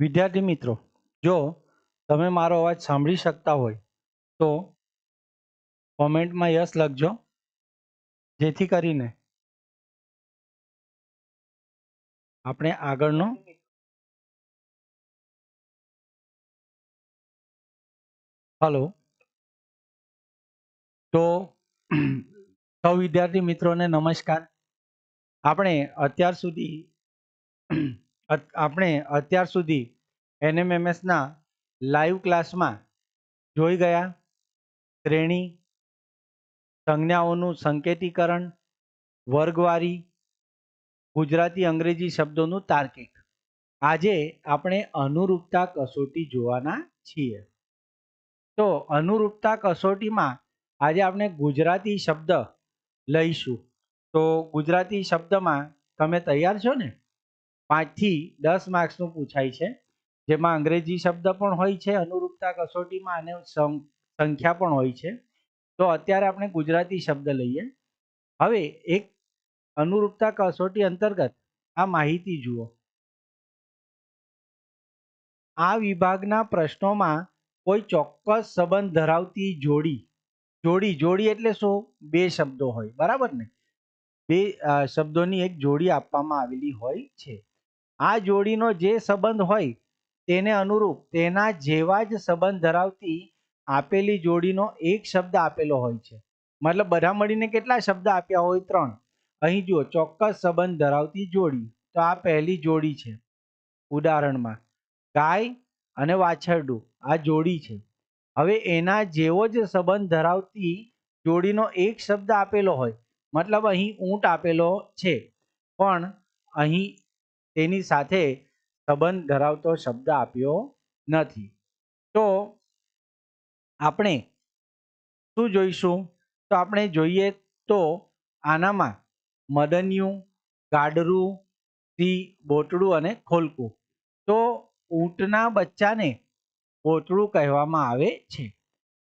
વિદ્યાર્થી મિત્રો, જો તમે મારો અવાજ સાંભળી શકતા હોય, તો કોમેન્ટમાં યસ લખજો. જેથી કરીને આપણે આગળનો હલો. તો સૌ વિદ્યાર્થી મિત્રોને નમસ્કાર. આપણે અત્યાર સુધી આપણે અત્યાર સુધી એનએમએમએસના લાઈવ ક્લાસમાં જોઈ ગયા. શ્રેણી, સંજ્ઞાઓનું સંકેતીકરણ, વર્ગવારી, ગુજરાતી અંગ્રેજી શબ્દોનું તાર્કિક. આજે આપણે અનુરૂપતા કસોટી જોવાના છીએ. તો અનુરૂપતા કસોટીમાં આજે આપણે ગુજરાતી શબ્દ લઈશું. તો ગુજરાતી શબ્દમાં તમે તૈયાર છો ને? પાંચથી દસ માર્ક્સનું પૂછાય છે. જેમાં અંગ્રેજી શબ્દ પણ હોય છે, અનુરૂપતા કસોટીમાં અને સંખ્યા પણ હોય છે. તો અત્યારે આપણે ગુજરાતી શબ્દ લઈએ. હવે એક અનુરૂપતા કસોટી અંતર્ગત આ માહિતી જુઓ. આ વિભાગના પ્રશ્નોમાં કોઈ ચોક્કસ સંબંધ ધરાવતી જોડી જોડી જોડી એટલે શું? બે શબ્દો હોય, બરાબર ને? બે શબ્દોની એક જોડી આપવામાં આવેલી હોય છે. આ જોડીનો જે સંબંધ હોય તેને અનુરૂપ તેના જેવા જ સંબંધ ધરાવતી આપેલી જોડીનો એક શબ્દ આપેલો હોય છે. મતલબ બધા મળીને કેટલા શબ્દ આપ્યા હોય? ત્રણ. અહીં જુઓ, ચોક્કસ સંબંધ ધરાવતી જોડી. તો આ પહેલી જોડી છે. ઉદાહરણમાં, ગાય અને વાછરડું. આ જોડી છે. હવે એના જેવો જ સંબંધ ધરાવતી જોડીનો એક શબ્દ આપેલો હોય. મતલબ અહીં ઊંટ આપેલો છે. પણ અહીં તેની સાથે સંબંધ ધરાવતો શબ્દ આપ્યો નથી. તો આપણે શું જોઈશું? તો આપણે જોઈએ તો આનામાં મદન્યું, ગાડરું સી બોટડું અને ખોલકું. તો ઊંટના બચ્ચાને બોટડું કહેવામાં આવે છે.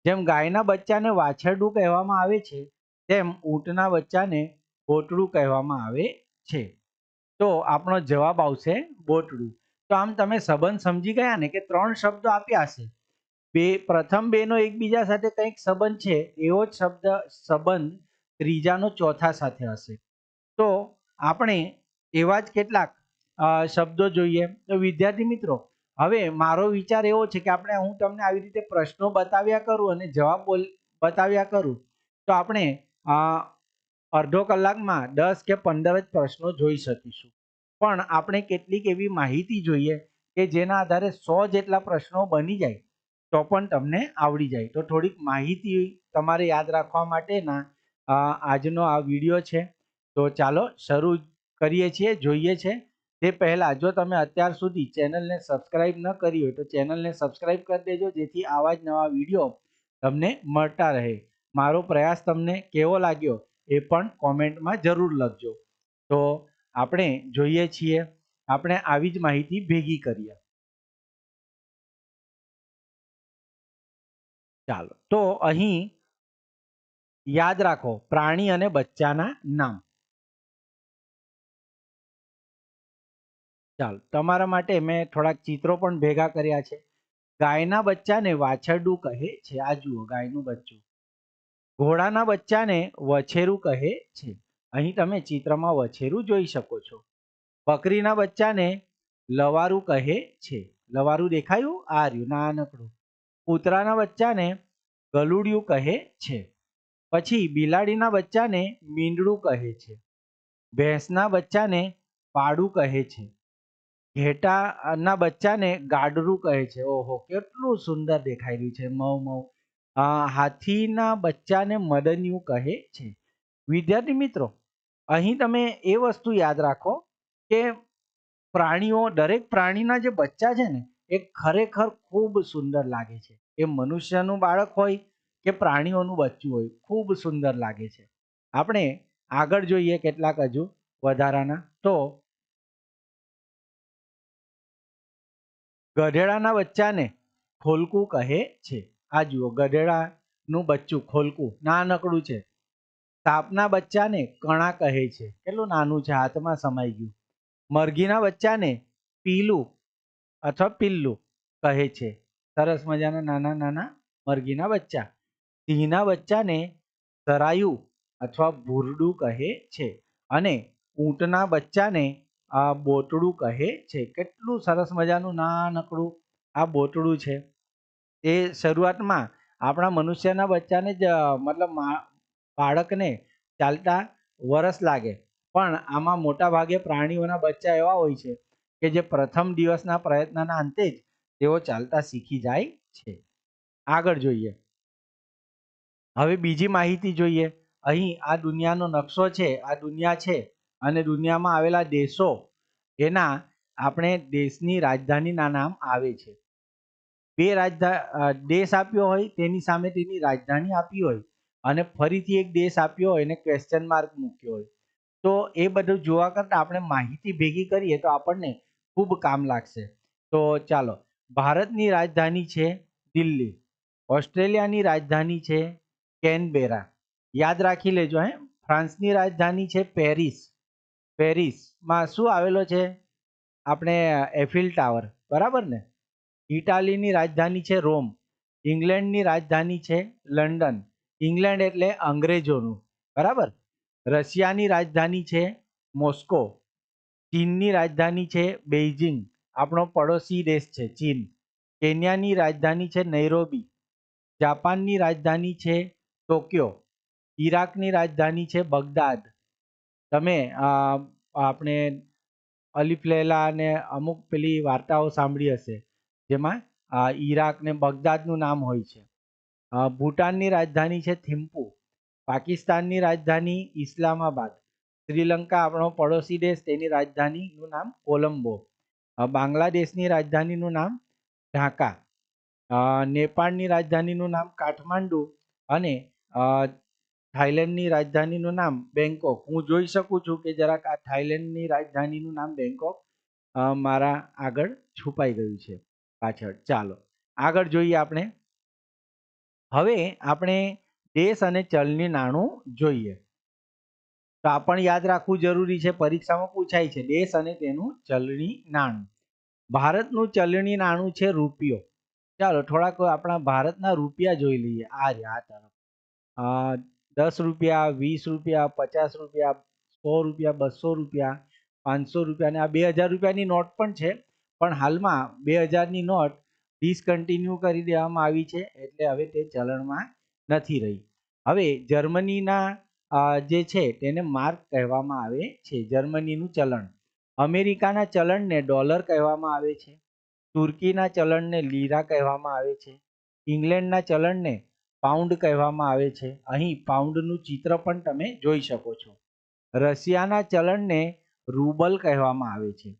જેમ ગાયના બચ્ચાને વાછરડું કહેવામાં આવે છે, તેમ ઊંટના બચ્ચાને બોટડું કહેવામાં આવે છે. તો આપણો જવાબ આવશે બોટડું તો આમ તમે સંબંધ સમજી ગયા ને કે ત્રણ શબ્દો આપ્યા છે. બે, પ્રથમ બેનો એકબીજા સાથે કંઈક સંબંધ છે, એવો જ શબ્દ, સંબંધ ત્રીજાનો ચોથા સાથે હશે. તો આપણે એવા જ કેટલાક શબ્દો જોઈએ. તો વિદ્યાર્થી મિત્રો, હવે મારો વિચાર એવો છે કે આપણે હું તમને આવી રીતે પ્રશ્નો બતાવ્યા કરું અને જવાબ બોલ, બતાવ્યા કરું. તો આપણે અડધો કલાકમાં દસ કે પંદર જ પ્રશ્નો જોઈ શકીશું. પણ આપણે કેટલીક એવી માહિતી જોઈએ કે જેના આધારે સો જેટલા પ્રશ્નો બની જાય, તો પણ તમને આવડી જાય. તો થોડીક માહિતી તમારે યાદ રાખવા માટેના આજનો આ વીડિયો છે. તો ચાલો શરૂ કરીએ છીએ, જોઈએ છે. તે પહેલાં, જો તમે અત્યાર સુધી ચેનલને સબસ્ક્રાઇબ ન કરી હોય, તો ચેનલને સબસ્ક્રાઇબ કરી દેજો, જેથી આવા જ નવા વીડિયો તમને મળતા રહે. મારો પ્રયાસ તમને કેવો લાગ્યો એ પણ કોમેન્ટમાં જરૂર લખજો. તો આપણે જોઈએ છીએ, આપણે આવી જ માહિતી ભેગી કરીએ. ચાલો, તો અહીં યાદ રાખો, પ્રાણી અને બચ્ચાના નામ. ચાલો, તમારા માટે મેં થોડાક ચિત્રો પણ ભેગા કર્યા છે. ગાયના બચ્ચાને વાછરડું કહે છે. આ જુઓ, ગાયનું બચ્ચું. ઘોડાના બચ્ચાને વછેરું કહે છે. અહીં તમે ચિત્રમાં વછેરું જોઈ શકો છો. બકરીના બચ્ચાને લવારું કહે છે. લવારું દેખાયું? આ રહ્યું નાનકડું. કૂતરાના બચ્ચાને ગલુડિયું કહે છે. પછી બિલાડીના બચ્ચાને મીંડળું કહે છે. ભેંસના બચ્ચાને પાડું કહે છે. ઘેટાના બચ્ચાને ગાડરું કહે છે. ઓહો, કેટલું સુંદર દેખાઈ રહ્યું છે. મઉ મઉ. હાથીના બચ્ચાને મદન્યું કહે છે. વિદ્યાર્થી મિત્રો અહીં તમે એ વસ્તુ યાદ રાખો કે પ્રાણીઓ, દરેક પ્રાણીના જે બચ્ચા છે ને, એ ખરેખર ખૂબ સુંદર લાગે છે. એ મનુષ્યનું બાળક હોય કે પ્રાણીઓનું બચ્ચું હોય, ખૂબ સુંદર લાગે છે. આપણે આગળ જોઈએ કેટલાક હજુ વધારાના. તો ગધેડાના બચ્ચાને ખોલકું કહે છે. આ જુઓ, ગધેડાનું બચ્ચું ખોલકું, નાનકડું છે. સાપના બચ્ચાને કણા કહે છે. કેટલું નાનું છે? હાથમાં સમાઈ ગયું. મરઘીના બચ્ચાને પીલું અથવા પિલ્લું કહે છે. સરસ મજાના નાના નાના મરઘીના બચ્ચા. સિંહના બચ્ચાને સરાયું અથવા ભૂરડું કહે છે અને ઊંટના બચ્ચાને આ બોટડું કહે છે. કેટલું સરસ મજાનું નાનકડું આ બોટડું છે. એ શરૂઆતમાં આપણા મનુષ્યના બચ્ચાને જ મતલબ બાળકને ચાલતા વરસ લાગે. પણ આમાં મોટા ભાગે પ્રાણીઓના બચ્ચા એવા હોય છે કે જે પ્રથમ દિવસના પ્રયત્નના અંતે જ તેઓ ચાલતા શીખી જાય છે. આગળ જોઈએ. હવે બીજી માહિતી જોઈએ. અહીં આ દુનિયાનો નકશો છે, આ દુનિયા છે અને દુનિયામાં આવેલા દેશો એના આપણે દેશની રાજધાનીના નામ આવે છે. બે રાજધા દેશ આપ્યો હોય, તેની સામે તેની રાજધાની આપી હોય. અને ફરીથી એક દેશ આપ્યો હોય એને ક્વેશ્ચન માર્ક મૂક્યો હોય. તો એ બધું જોવા કરતાં આપણે માહિતી ભેગી કરીએ તો આપણને ખૂબ કામ લાગશે. તો ચાલો, ભારતની રાજધાની છે દિલ્હી, ઓસ્ટ્રેલિયાની રાજધાની છે કેનબેરા. યાદ રાખી લેજો હે, ફ્રાન્સની રાજધાની છે પેરિસ. પેરિસમાં શું આવેલો છે? આપણે એફિલ ટાવર, બરાબર ને? ઇટાલીની રાજધાની છે રોમ, ઇંગ્લેન્ડની રાજધાની છે લંડન. ઇંગ્લેન્ડ એટલે અંગ્રેજોનું. બરાબર? રશિયાની રાજધાની છે મોસ્કો. ચીનની રાજધાની છે બેઇજિંગ. આપણો પડોશી દેશ છે ચીન. કેન્યાની રાજધાની છે નૈરોબી. જાપાનની રાજધાની છે ટોક્યો. ઈરાકની રાજધાની છે બગદાદ. તમે આપણે અલીફ લૈલા અને અમુક પેલી વાર્તાઓ સાંભળી હશે, જેમાં ઈરાક ને બગદાદનું નામ હોય છે. ભૂટાનની રાજધાની છે થિમ્પુ. પાકિસ્તાનની રાજધાની ઇસ્લામાબાદ. શ્રીલંકા આપણો પડોશી દેશ, તેની રાજધાનીનું નામ કોલંબો. બાંગ્લાદેશની રાજધાનીનું નામ ઢાકા. નેપાળની રાજધાનીનું નામ કાઠમાંડુ અને થાઈલેન્ડની રાજધાનીનું નામ બેંકોક હું જોઈ શકું છું કે જરાક આ થાઈલેન્ડની રાજધાનીનું નામ બેંકોક મારા આગળ છુપાઈ ગયું છે પાછળ. ચાલો, આગળ જોઈએ આપણે હવે આપણે દેશ અને ચલણી નાણું જોઈએ. તો આ પણ યાદ રાખવું જરૂરી છે, પરીક્ષામાં પૂછાય છે, દેશ અને તેનું ચલણી નાણું. ભારતનું ચલણી નાણું છે રૂપિયો. ચાલો થોડાક આપણા ભારતના રૂપિયા જોઈ લઈએ. આ આ તરફ. દસ રૂપિયા, વીસ રૂપિયા, પચાસ રૂપિયા, સો રૂપિયા, બસો રૂપિયા, પાંચસો રૂપિયા અને આ બે હજાર રૂપિયાની નોટ પણ છે. પણ હાલમાં બે હજારની નોટ ડિસકન્ટિન્યુ કરી દેવામાં આવી છે, એટલે હવે તે ચલણમાં નથી રહી. હવે જર્મનીના જે છે તેને માર્ક કહેવામાં આવે છે, જર્મનીનું ચલણ. અમેરિકાના ચલણને ડોલર કહેવામાં આવે છે, તુર્કીના ચલણને લીરા કહેવામાં આવે છે, ઇંગ્લેન્ડના ચલણને પાઉન્ડ કહેવામાં આવે છે. અહીં પાઉન્ડનું ચિત્ર પણ તમે જોઈ શકો છો. રશિયાના ચલણને રૂબલ કહેવામાં આવે છે.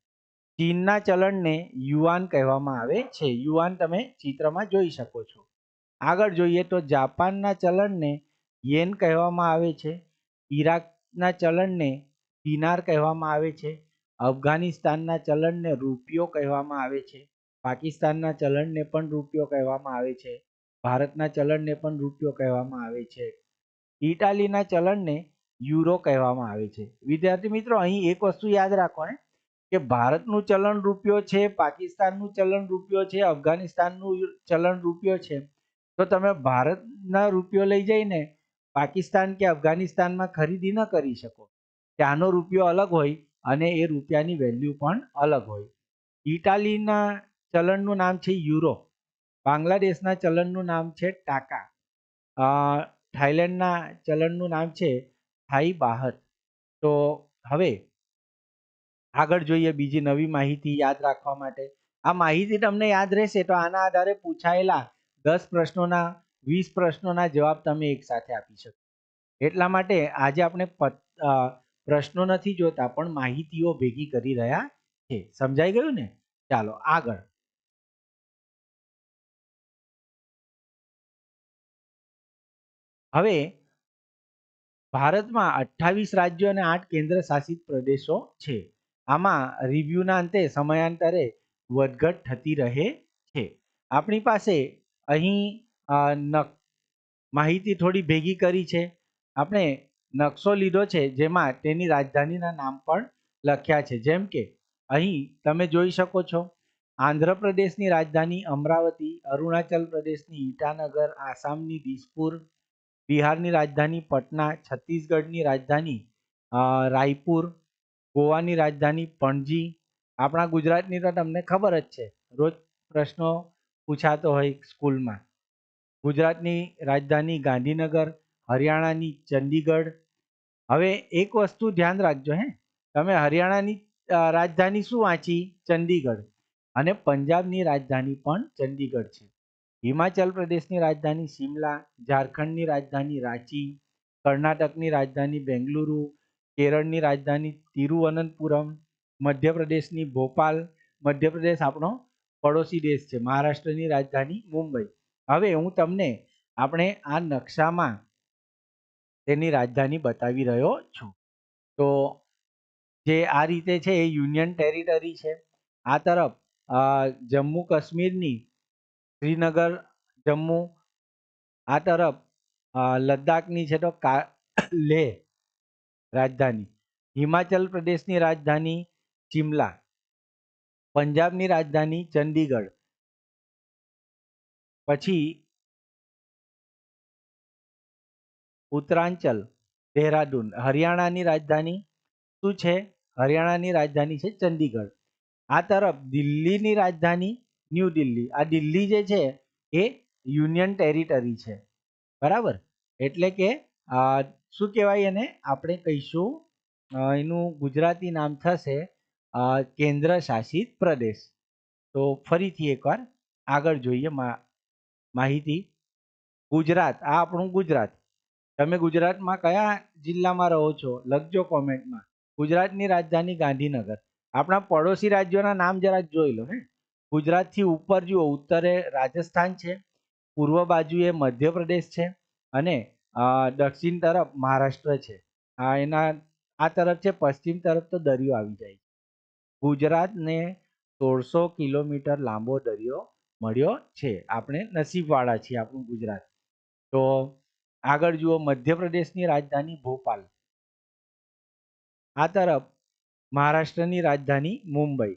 ચીનના ચલણને યુઆન કહેવામાં આવે છે. યુઆન તમે ચિત્રમાં જોઈ શકો છો. આગળ જોઈએ તો જાપાનના ચલણને યેન કહેવામાં આવે છે. ઈરાકના ચલણને દિનાર કહેવામાં આવે છે. અફઘાનિસ્તાનના ચલણને રૂપિયો કહેવામાં આવે છે. પાકિસ્તાનના ચલણને પણ રૂપિયો કહેવામાં આવે છે. ભારતના ચલણને પણ રૂપિયો કહેવામાં આવે છે. ઇટાલીના ચલણને યુરો કહેવામાં આવે છે. વિદ્યાર્થી મિત્રો, અહીં એક વસ્તુ યાદ રાખો ને કે ભારતનું ચલણ રૂપિયો છે, પાકિસ્તાનનું ચલણ રૂપિયો છે, અફઘાનિસ્તાનનું ચલણ રૂપિયો છે, તો તમે ભારતના રૂપિયો લઈ જઈને પાકિસ્તાન કે અફઘાનિસ્તાનમાં ખરીદી ન કરી શકો. ત્યાંનો રૂપિયો અલગ હોય અને એ રૂપિયાની વેલ્યુ પણ અલગ હોય. ઇટાલીના ચલણનું નામ છે યુરો. બાંગ્લાદેશના ચલણનું નામ છે ટાકા. થાઈલેન્ડના ચલણનું નામ છે થાઈ બાહત તો હવે આગળ જોઈએ બીજી નવી માહિતી યાદ રાખવા માટે. આ માહિતી તમને યાદ રહેશે તો આના આધારે પૂછાયેલા દસ પ્રશ્નોના, વીસ પ્રશ્નોના જવાબ તમે એકસાથે આપી શકો. એટલા માટે આજે આપણે પ્રશ્નો નથી જોતા પણ માહિતીઓ ભેગી કરી રહ્યા છે. સમજાઈ ગયું ને? ચાલો, આગળ. હવે ભારતમાં અઠ્ઠાવીસ રાજ્યો અને આઠ કેન્દ્ર શાસિત પ્રદેશો છે. આમાં રિવ્યુના અંતે સમયાંતરે વધઘટ થતી રહે છે. આપણી પાસે અહીં માહિતી થોડી ભેગી કરી છે. આપણે નકશો લીધો છે જેમાં તેની રાજધાનીના નામ પણ લખ્યા છે. જેમ કે, અહીં તમે જોઈ શકો છો, આંધ્રપ્રદેશની રાજધાની અમરાવતી, અરુણાચલ પ્રદેશની ઈટાનગર, આસામની દિસપુર, બિહારની રાજધાની પટના, છત્તીસગઢની રાજધાની રાયપુર ગોવાની રાજધાની પણજી. આપણા ગુજરાતની તો તમને ખબર જ છે, રોજ પ્રશ્નો પૂછાતો હોય સ્કૂલમાં. ગુજરાતની રાજધાની ગાંધીનગર, હરિયાણાની ચંદીગઢ. હવે એક વસ્તુ ધ્યાન રાખજો હે, તમે હરિયાણાની રાજધાની શું વાંચી? ચંદીગઢ. અને પંજાબની રાજધાની પણ ચંદીગઢ છે. હિમાચલ પ્રદેશની રાજધાની શિમલા, ઝારખંડની રાજધાની રાંચી, કર્ણાટકની રાજધાની બેંગલુરુ કેરળની રાજધાની તિરુવનંતપુરમ, મધ્યપ્રદેશની ભોપાલ, મધ્યપ્રદેશ આપણો પડોશી દેશ છે, મહારાષ્ટ્રની રાજધાની મુંબઈ. હવે હું તમને આપણે આ નકશામાં તેની રાજધાની બતાવી રહ્યો છું. તો જે આ રીતે છે એ યુનિયન ટેરિટરી છે. આ તરફ જમ્મુ કાશ્મીરની શ્રીનગર, જમ્મુ, આ તરફ લદ્દાખની છે તો કા લેહ રાજધાની. હિમાચલ પ્રદેશની રાજધાની શિમલા. પંજાબની રાજધાની ચંદીગઢ પછી ઉત્તરાંચલ, દેહરાદૂન. હરિયાણાની રાજધાની શું છે? હરિયાણાની રાજધાની છે ચંદીગઢ આ તરફ દિલ્હીની રાજધાની ન્યૂ દિલ્હી. આ દિલ્હી જે છે એ યુનિયન ટેરિટરી છે. બરાબર? એટલે કે શું કહેવાય એને? આપણે કહીશું એનું ગુજરાતી નામ થશે કેન્દ્ર શાસિત પ્રદેશ. તો ફરીથી એકવાર આગળ જોઈએ માહિતી. ગુજરાત, આ આપણું ગુજરાત. તમે ગુજરાતમાં કયા જિલ્લામાં રહો છો? લખજો કોમેન્ટમાં. ગુજરાતની રાજધાની ગાંધીનગર. આપણા પડોશી રાજ્યોના નામ જરાક જોઈ લો, હે. ગુજરાતથી ઉપર જુઓ, ઉત્તરે રાજસ્થાન છે, પૂર્વ બાજુએ મધ્યપ્રદેશ છે અને દક્ષિણ તરફ મહારાષ્ટ્ર છે. આ એના, આ તરફ છે, પશ્ચિમ તરફ તો દરિયો આવી જાય ગુજરાતને સોળસો કિલોમીટર લાંબો દરિયો મળ્યો છે. આપણે નસીબવાળા છીએ આપણું ગુજરાત. તો આગળ જુઓ, મધ્યપ્રદેશની રાજધાની ભોપાલ. આ તરફ મહારાષ્ટ્રની રાજધાની મુંબઈ.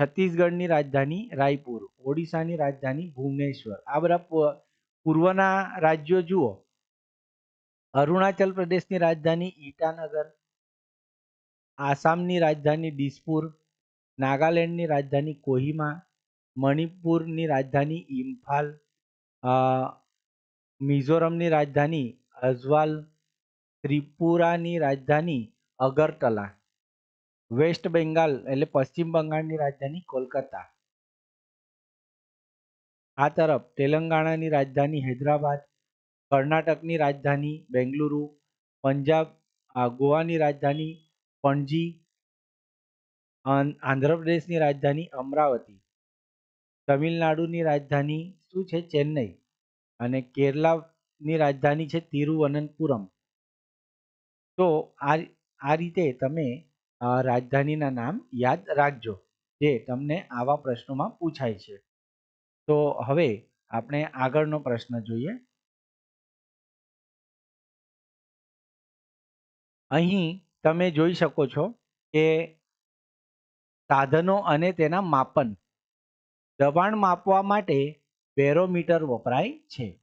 છત્તીસગઢની રાજધાની રાયપુર. ઓડિશાની રાજધાની ભુવનેશ્વર. આ બધા પૂર્વના રાજ્યો જુઓ. અરુણાચલ પ્રદેશની રાજધાની ઈટાનગર, આસામની રાજધાની દિસપુર, નાગાલેન્ડની રાજધાની કોહિમા, મણિપુરની રાજધાની ઇમ્ફાલ મિઝોરમની રાજધાની અઝવાલ, ત્રિપુરાની રાજધાની અગરતલા, વેસ્ટ બેંગાલ એટલે પશ્ચિમ બંગાળની રાજધાની કોલકાતા. આ તરફ તેલંગાણાની રાજધાની હૈદરાબાદ કર્ણાટકની રાજધાની, બેંગલુરુ, પંજાબ ગોવાની રાજધાની, પણજી આંધ્રપ્રદેશની રાજધાની, અમરાવતી. તમિલનાડુની રાજધાની શું છે? ચેન્નઈ. અને કેરલાની રાજધાની છે તિરુવનંતપુરમ. તો આ આ રીતે તમે રાજધાનીના નામ યાદ રાખજો, જે તમને આવા પ્રશ્નોમાં પૂછાય છે. તો હવે આપણે આગળનો પ્રશ્ન જોઈએ. અહીં તમે જોઈ શકો છો કે સાધનો અને તેના માપન, દબાણ માપવા માટે બેરોમીટર વપરાય છે.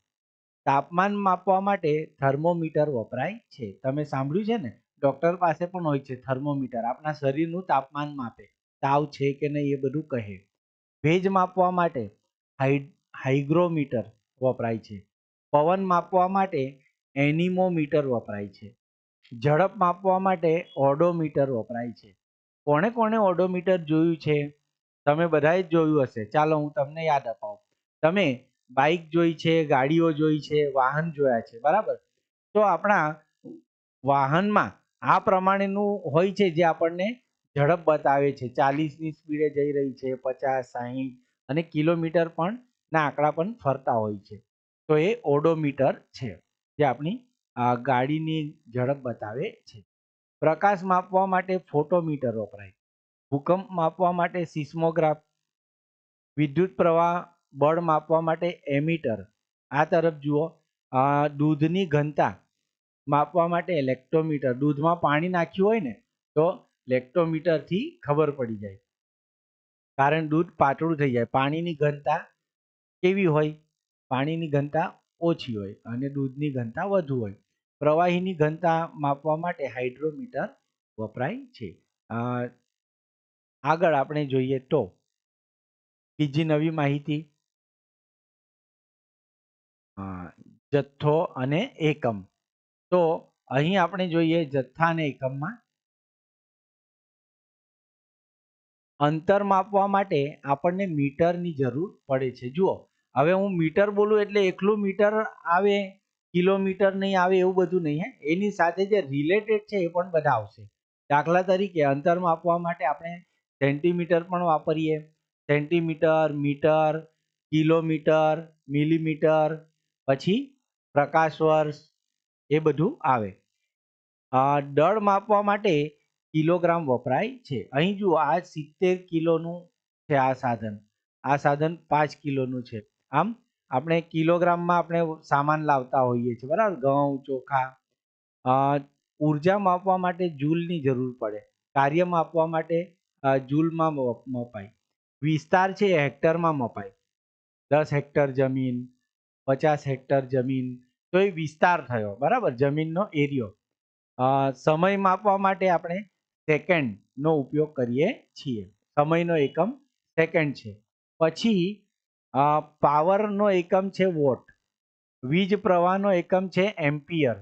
તાપમાન માપવા માટે થર્મોમીટર વપરાય છે. તમે સાંભળ્યું છે ને? ડૉક્ટર પાસે પણ હોય છે થર્મોમીટર. આપણા શરીરનું તાપમાન માપે. તાવ છે કે નહીં એ બધું કહે. ભેજ માપવા માટે હાઈ હાઇગ્રોમીટર વપરાય છે. પવન માપવા માટે એનિમોમીટર વપરાય છે. ઝડપ માપવા માટે ઓડોમીટર વપરાય છે. કોણે કોણે ઓડોમીટર જોયું છે? તમે બધાએ જ જોયું હશે. ચાલો હું તમને યાદ અપાવું. તમે બાઇક જોઈ છે, ગાડીઓ જોઈ છે, વાહન જોયા છે, બરાબર? તો આપણા વાહનમાં આ પ્રમાણેનું હોય છે જે આપણને ઝડપ બતાવે છે. ચાલીસની સ્પીડે જઈ રહી છે, પચાસ સાહીઠ અને કિલોમીટર પણ ના આંકડા પણ ફરતા હોય છે. તો એ ઓડોમીટર છે જે આપણી ગાડીની ઝડપ બતાવે છે. પ્રકાશ માપવા માટે ફોટોમીટર વપરાય. ભૂકંપ માપવા માટે સિસ્મોગ્રાફ. વિદ્યુત પ્રવાહ, બળ માપવા માટે એમીટર. આ તરફ જુઓ. દૂધની ઘનતા. માપવા માટે લેક્ટોમીટર દૂધમાં પાણી નાખ્યું હોય ને, તો લેક્ટોમીટરથી ખબર પડી જાય. કારણ દૂધ પાતળું થઈ જાય. પાણીની ઘનતા કેવી હોય? પાણીની ઘનતા ઓછી હોય અને દૂધની ઘનતા વધુ હોય. પ્રવાહીની ઘનતા માપવા માટે હાઇડ્રોમીટર વપરાય છે. આગળ આપણે જોઈએ તો બીજી નવી માહિતી. જથ્થો અને એકમ. તો અહીં આપણે જોઈએ જથ્થા અને એકમમાં અંતર માપવા માટે આપણને મીટરની જરૂર પડે છે. જુઓ, હવે હું મીટર બોલું એટલે એકલું મીટર આવે કિલોમીટર નહીં આવે એવું બધું નહીં, હે? એની સાથે જે રિલેટેડ છે એ પણ બધા આવશે. દાખલા તરીકે અંતર માપવા માટે આપણે સેન્ટીમીટર પણ વાપરીએ. સેન્ટીમીટર મીટર કિલોમીટર મિલીમીટર પછી પ્રકાશ વર્ષ એ બધું આવે. દળ માપવા માટે કિલોગ્રામ વપરાય છે. અહીં જુઓ, આ સિત્તેર કિલોનું છે આ સાધન. આ સાધન પાંચ કિલોનું છે. આમ આપણે કિલોગ્રામમાં આપણે સામાન લાવતા હોઈએ છીએ, બરાબર? ઘઉં, ચોખા ઊર્જા માપવા માટે જૂલની જરૂર પડે. કાર્ય માપવા માટે જૂલમાં મપ- મપાય. વિસ્તાર છે હેક્ટરમાં મપાય. દસ હેક્ટર જમીન, પચાસ હેક્ટર જમીન, તો એ વિસ્તાર થયો, બરાબર? જમીનનો એરિયો. સમય માપવા માટે આપણે સેકન્ડનો ઉપયોગ કરીએ છીએ. સમયનો એકમ સેકન્ડ છે. પછી પાવરનો એકમ છે વોટ. વીજ પ્રવાહનો એકમ છે એમ્પિયર.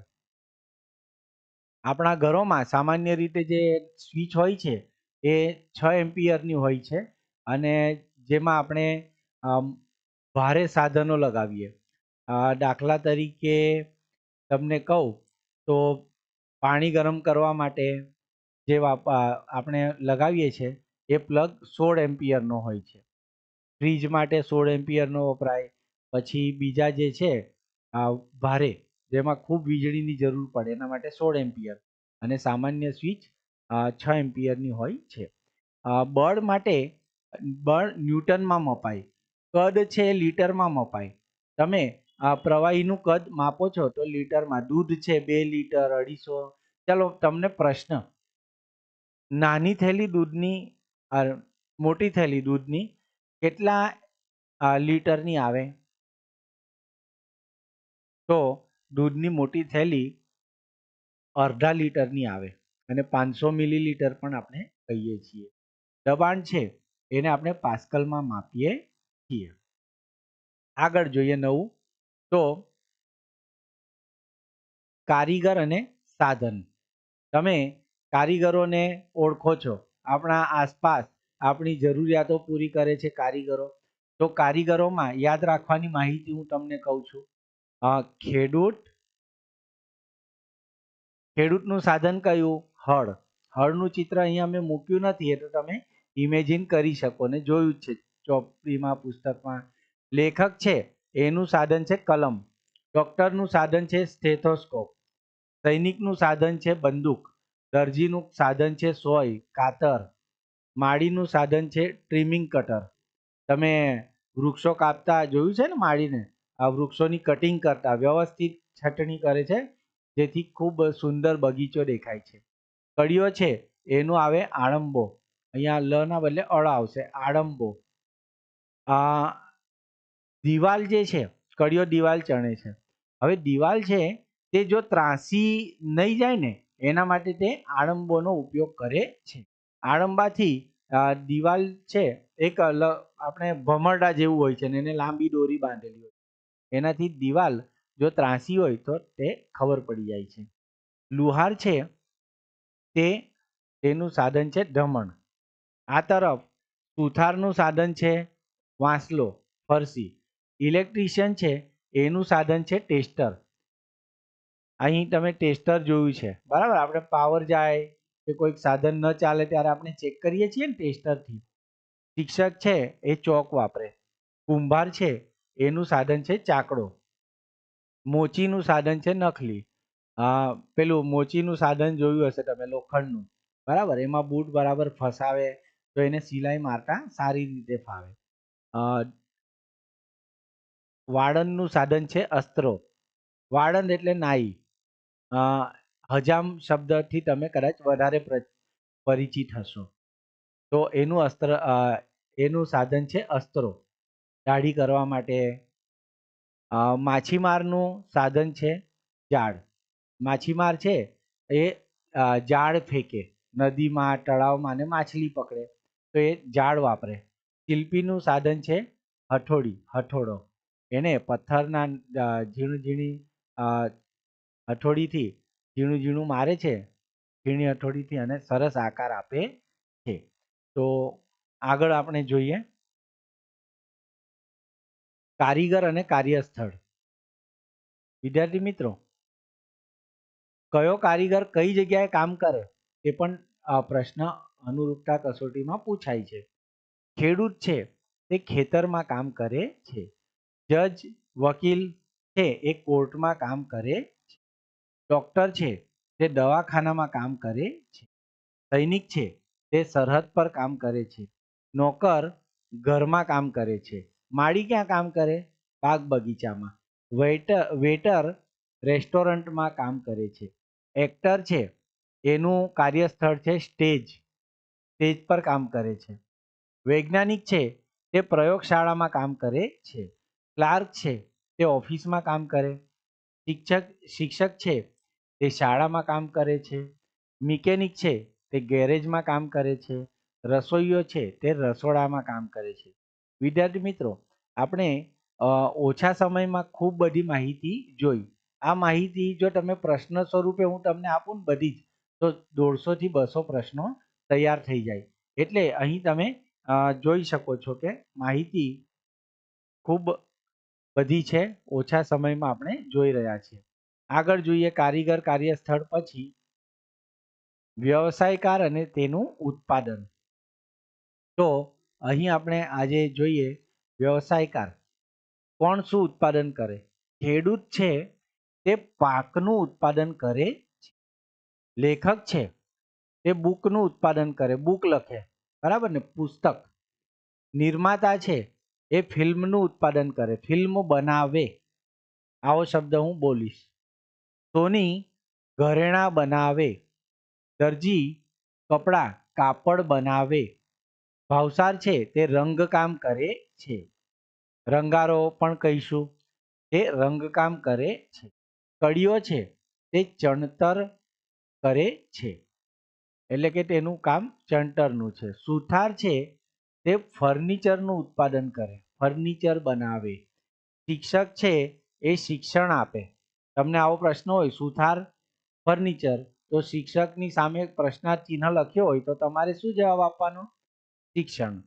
આપણા ઘરોમાં સામાન્ય રીતે જે સ્વિચ હોય છે, એ છ એમ્પિયરની હોય છે અને જેમાં આપણે ભારે સાધનો લગાવીએ. દાખલા તરીકે તમને કહું તો પાણી ગરમ કરવા માટે જે આપણે લગાવીએ છીએ એ પ્લગ સોળ એમ્પિયરનો હોય છે. ફ્રીજ માટે સોળ એમ્પિયરનો વપરાય પછી બીજા જે છે ભારે, જેમાં ખૂબ વીજળીની જરૂર પડે, એના માટે સોળ એમ્પિયર. અને સામાન્ય સ્વિચ છ એમ્પિયરની હોય છે. બળ માટે, બળ ન્યૂટનમાં મપાય. કદ છે, લીટરમાં મપાય. તમે પ્રવાહીનું કદ માપો છો તો લીટરમાં દૂધ છે, બે લીટર, અઢીસો. ચાલો, તમને પ્રશ્ન. નાની થેલી દૂધની મોટી થેલી દૂધની કેટલા લીટરની આવે? તો દૂધની મોટી થેલી અડધા લીટરની આવે અને પાંચસો મિલીલીટર પણ આપણે કહીએ છીએ. દબાણ છે એને આપણે પાસ્કલમાં માપીએ છીએ. આગળ જોઈએ નવું. તો કારીગર અને સાધન. તમે કારીગરોને ઓળખો છો. આપણા આસપાસ આપણી જરૂરિયાતો પૂરી કરે છે કારીગરો. તો કારીગરોમાં યાદ રાખવાની માહિતી હું તમને કહું છું. ખેડૂત ખેડૂતનું સાધન કયું? હળ. હળનું ચિત્ર અહીંયા અમે મૂક્યું નથી એટલે તમે ઇમેજિન કરી શકો ને જોયું જ છે. ચોપડીમાં, પુસ્તકમાં. લેખક છે, એનું સાધન છે કલમ. ડૉક્ટરનું સાધન છે સ્ટેથોસ્કોપ. સૈનિકનું સાધન છે બંદૂક. દરજીનું સાધન છે સોય, કાતર. માળીનું સાધન છે ટ્રીમિંગ કટર. તમે વૃક્ષો કાપતા જોયું છે ને માળીને આ વૃક્ષોની કટિંગ કરતા, વ્યવસ્થિત છટણી કરે છે, જેથી ખૂબ સુંદર બગીચો દેખાય છે. કડીઓ છે, એનું આવે આળંબો અહીંયા લ ના બદલે અળ આવશે આળંબો આ દિવાલ જે છે, કડીઓ દિવાલ ચણે છે. હવે દિવાલ છે, તે જો ત્રાસી નહીં જાય ને, એના માટે તે આળંબોનો ઉપયોગ કરે છે. આળંબાથી દિવાલ છે, એક આપણે ભમરડા જેવું હોય છે ને એને લાંબી દોરી બાંધેલી હોય એનાથી દિવાલ જો ત્રાસી હોય તો તે ખબર પડી જાય છે. લુહાર છે, તે તેનું સાધન છે ઢમણ આ તરફ સુથારનું સાધન છે વાંસલો, ફરસી. ઇલેક્ટ્રિશિયન છે, એનું સાધન છે ટેસ્ટર. અહીં તમે ટેસ્ટર જોયું છે. બરાબર? આપણે પાવર જાય કે કોઈક સાધન ન ચાલે ત્યારે આપણે ચેક કરીએ છીએ ને ટેસ્ટરથી. શિક્ષક છે એ ચોક વાપરે. કુંભાર છે એનું સાધન છે ચાકડો. મોચીનું સાધન છે નખલી. પેલું મોચીનું સાધન જોયું હશે તમે લોખંડનું. બરાબર એમાં બૂટ બરાબર ફસાવે તો એને સિલાઈ મારતા સારી રીતે ફાવે. અ, વાળંદનું સાધન છે અસ્ત્રો. વાળંદ એટલે નાઈ. હજામ શબ્દથી તમે કદાચ વધારે પરિચિત હશો. તો એનું અસ્ત્ર એનું સાધન છે અસ્ત્રો. દાઢી કરવા માટે. માછીમારનું સાધન છે જાળ માછીમાર છે એ જાળ ફેંકે. નદીમાં, તળાવમાં ને માછલી પકડે. તો એ જાળ વાપરે. શિલ્પીનું સાધન છે હથોડી, હથોડો. એને પથ્થરના ઝીણ ઝીણી હથોડીથી ઝીણું ઝીણું મારે છે, ઝીણી હથોડીથી અને સરસ આકાર આપે છે. તો આગળ આપણે જોઈએ. કારીગર અને કાર્યસ્થળ. વિદ્યાર્થી મિત્રો, કયો કારીગર કઈ જગ્યાએ કામ કરે એ પણ પ્રશ્ન અનુરૂપતા કસોટીમાં પૂછાય છે. ખેડૂત છે, તે ખેતરમાં કામ કરે છે. જજ, વકીલ છે, એ કોર્ટમાં કામ કરે ડોક્ટર છે તે દવાખાનામાં કામ કરે છે. સૈનિક છે તે સરહદ પર કામ કરે છે. નોકર ઘરમાં કામ કરે છે. માળી ક્યાં કામ કરે? બાગ બગીચામાં. વેટર વેટર રેસ્ટોરન્ટમાં કામ કરે છે. એક્ટર છે, એનું કાર્યસ્થળ છે સ્ટેજ. સ્ટેજ પર કામ કરે છે. વૈજ્ઞાનિક છે, તે પ્રયોગશાળામાં કામ કરે છે. ક્લાર્ક છે, તે ઓફિસમાં કામ કરે. શિક્ષક શિક્ષક છે તે શાળામાં કામ કરે છે, મિકેનિક છે તે ગેરેજમાં કામ કરે છે, રસોઈયો છે તે રસોડામાં કામ કરે છે. વિદ્યાર્થી મિત્રો, આપણે ઓછા સમયમાં ખૂબ બધી માહિતી જોઈ. આ માહિતી જો તમે પ્રશ્ન સ્વરૂપે હું તમને આપું બધી જ, તો દોઢસોથી બસો પ્રશ્નો તૈયાર થઈ જાય. એટલે અહીં તમે જોઈ શકો છો કે માહિતી ખૂબ બધી છે, ઓછા સમયમાં આપણે જોઈ રહ્યા છીએ. આગળ જોઈએ કારીગર કાર્યસ્થળ પછી વ્યવસાયકાર અને તેનું ઉત્પાદન. તો અહીં આપણે આજે જોઈએ વ્યવસાયકાર કોણ શું ઉત્પાદન કરે? ખેડૂત છે તે પાકનું ઉત્પાદન કરે લેખક છે તે બુકનું ઉત્પાદન કરે. બુક લખે. બરાબર ને? પુસ્તક. નિર્માતા છે એ ફિલ્મનું ઉત્પાદન કરે. ફિલ્મ બનાવે. આવો શબ્દ હું બોલીશ. સોની ઘરેણાં બનાવે. દરજી કપડાં કાપડ બનાવે. ભાવસાર છે તે રંગકામ કરે છે. રંગારો પણ કહીશું, તે રંગકામ કરે છે. કડીઓ છે તે ચણતર કરે છે. એટલે કે તેનું કામ ચણતરનું છે. સુથાર છે તે ફર્નિચરનું ઉત્પાદન કરે, ફર્નિચર બનાવે. શિક્ષક છે એ શિક્ષણ આપે. તમને આવો પ્રશ્ન હોય, સુથાર ફર્નિચર, તો શિક્ષકની સામે એક પ્રશ્નાર્થ ચિહ્ન લખ્યો હોય, તો તમારે શું જવાબ આપવાનો? શિક્ષણ.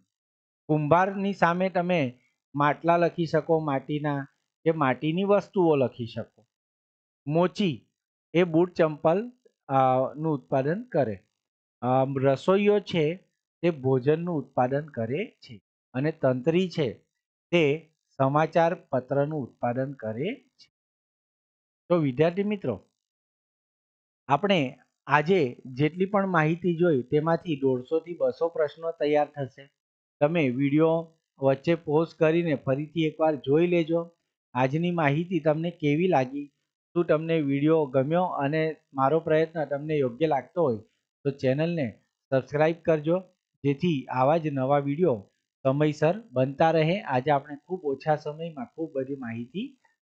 કુંભારની સામે તમે માટલા લખી શકો, માટીના કે માટીની વસ્તુઓ લખી શકો. મોચી એ બૂટ ચંપલનું ઉત્પાદન કરે. રસોઈઓ છે, તે ભોજનનું ઉત્પાદન કરે છે. અને તંત્રી છે, તે સમાચાર પત્રનું ઉત્પાદન કરે છે. તો વિદ્યાર્થી મિત્રો, આપણે આજે જેટલી પણ માહિતી જોઈ તેમાંથી દોઢસોથી બસો પ્રશ્નો તૈયાર થશે. તમે વીડિયો વચ્ચે પોઝ કરીને ફરીથી એકવાર જોઈ લેજો. આજની માહિતી તમને કેવી લાગી? શું તમને વીડિયો ગમ્યો અને મારો પ્રયત્ન તમને યોગ્ય લાગતો હોય? તો ચેનલને સબસ્ક્રાઈબ કરજો, જેથી આવા જ નવા વીડિયો સમયસર બનતા રહે. આજે આપણે ખૂબ ઓછા સમયમાં ખૂબ બધી માહિતી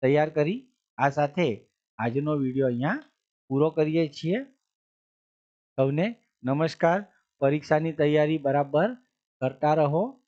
તૈયાર કરી આ સાથે આજનો વીડિયો અહીંયા પૂરો કરીએ છીએ. સૌને નમસ્કાર. પરીક્ષાની તૈયારી બરાબર કરતા રહો.